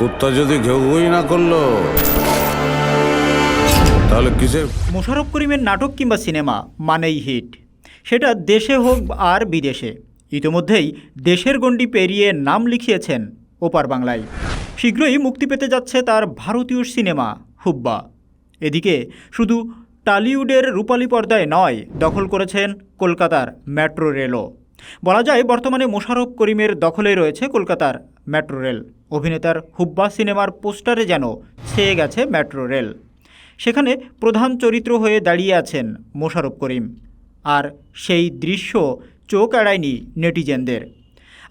কুত্তা যদি ঘেউই না করল, তাহলে কিসের? মোশাররফ করিমের নাটক কিংবা সিনেমা মানেই হিট। সেটা দেশে হোক আর বিদেশে। ইতোমধ্যেই দেশের গণ্ডি পেরিয়ে নাম লিখিয়েছেন ওপার বাংলায়। শীঘ্রই মুক্তি পেতে যাচ্ছে তার ভারতীয় সিনেমা, হুব্বা। এদিকে শুধু টালিউডের রূপালী পর্দায় নয়, দখল করেছেন কলকাতার মেট্রো রেলও। বলা যায় বর্তমানে মোশাররফ করিমের দখলে রয়েছে কলকাতার মেট্রো রেল। অভিনেতার হুব্বা সিনেমার পোস্টারে যেন ছেয়ে গেছে মেট্রো রেল। সেখানে প্রধান চরিত্র হয়ে দাঁড়িয়ে আছেন মোশারফ করিম। আর সেই দৃশ্য চোখ এড়ায়নি নেটিজেনদের।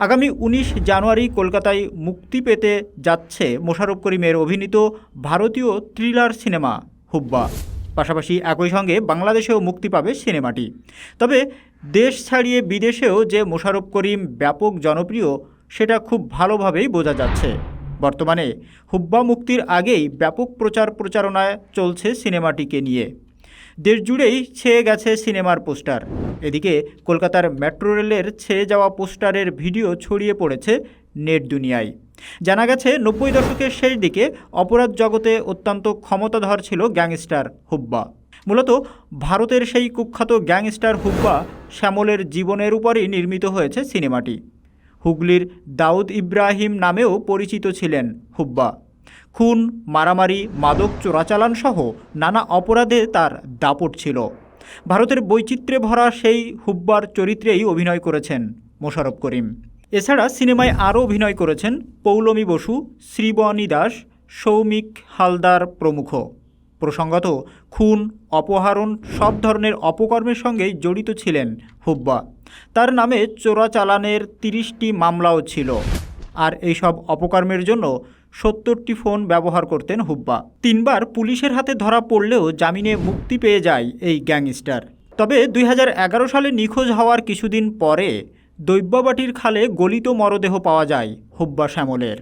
আগামী উনিশ জানুয়ারি কলকাতায় মুক্তি পেতে যাচ্ছে মোশাররফ করিমের অভিনীত ভারতীয় থ্রিলার সিনেমা হুব্বা। পাশাপাশি একই সঙ্গে বাংলাদেশেও মুক্তি পাবে সিনেমাটি। তবে দেশ ছাড়িয়ে বিদেশেও যে মোশারফ করিম ব্যাপক জনপ্রিয় সেটা খুব ভালোভাবেই বোঝা যাচ্ছে। বর্তমানে হুব্বা মুক্তির আগেই ব্যাপক প্রচার প্রচারণায় চলছে সিনেমাটিকে নিয়ে। দেশ জুড়েই ছেয়ে গেছে সিনেমার পোস্টার। এদিকে কলকাতার মেট্রো রেলের ছেয়ে যাওয়া পোস্টারের ভিডিও ছড়িয়ে পড়েছে নেট দুনিয়ায়। জানা গেছে, নব্বই দশকের শেষ দিকে অপরাধ জগতে অত্যন্ত ক্ষমতাধর ছিল গ্যাংস্টার হুব্বা। মূলত ভারতের সেই কুখ্যাত গ্যাংস্টার হুব্বা শ্যামলের জীবনের উপরই নির্মিত হয়েছে সিনেমাটি। হুগলির দাউদ ইব্রাহিম নামেও পরিচিত ছিলেন হুব্বা। খুন, মারামারি, মাদক চোরাচালান সহ নানা অপরাধে তার দাপট ছিল। ভারতের বৈচিত্র্যে ভরা সেই হুব্বার চরিত্রেই অভিনয় করেছেন মোশারফ করিম। এছাড়া সিনেমায় আরও অভিনয় করেছেন পৌলমী বসু শ্রীবনী দাস, সৌমিক হালদার প্রমুখ। প্রসঙ্গত, খুন, অপহরণ সব ধরনের অপকর্মের সঙ্গেই জড়িত ছিলেন হুব্বা। তার নামে চোরাচালানের তিরিশটি মামলাও ছিল। আর এইসব অপকর্মের জন্য সত্তরটি ফোন ব্যবহার করতেন হুব্বা। তিনবার পুলিশের হাতে ধরা পড়লেও জামিনে মুক্তি পেয়ে যায় এই গ্যাংস্টার। তবে দুই হাজার এগারো সালে নিখোঁজ হওয়ার কিছুদিন পরে দৈব্যবাটির খালে গলিত মরদেহ পাওয়া যায় হুব্বা শ্যামলের।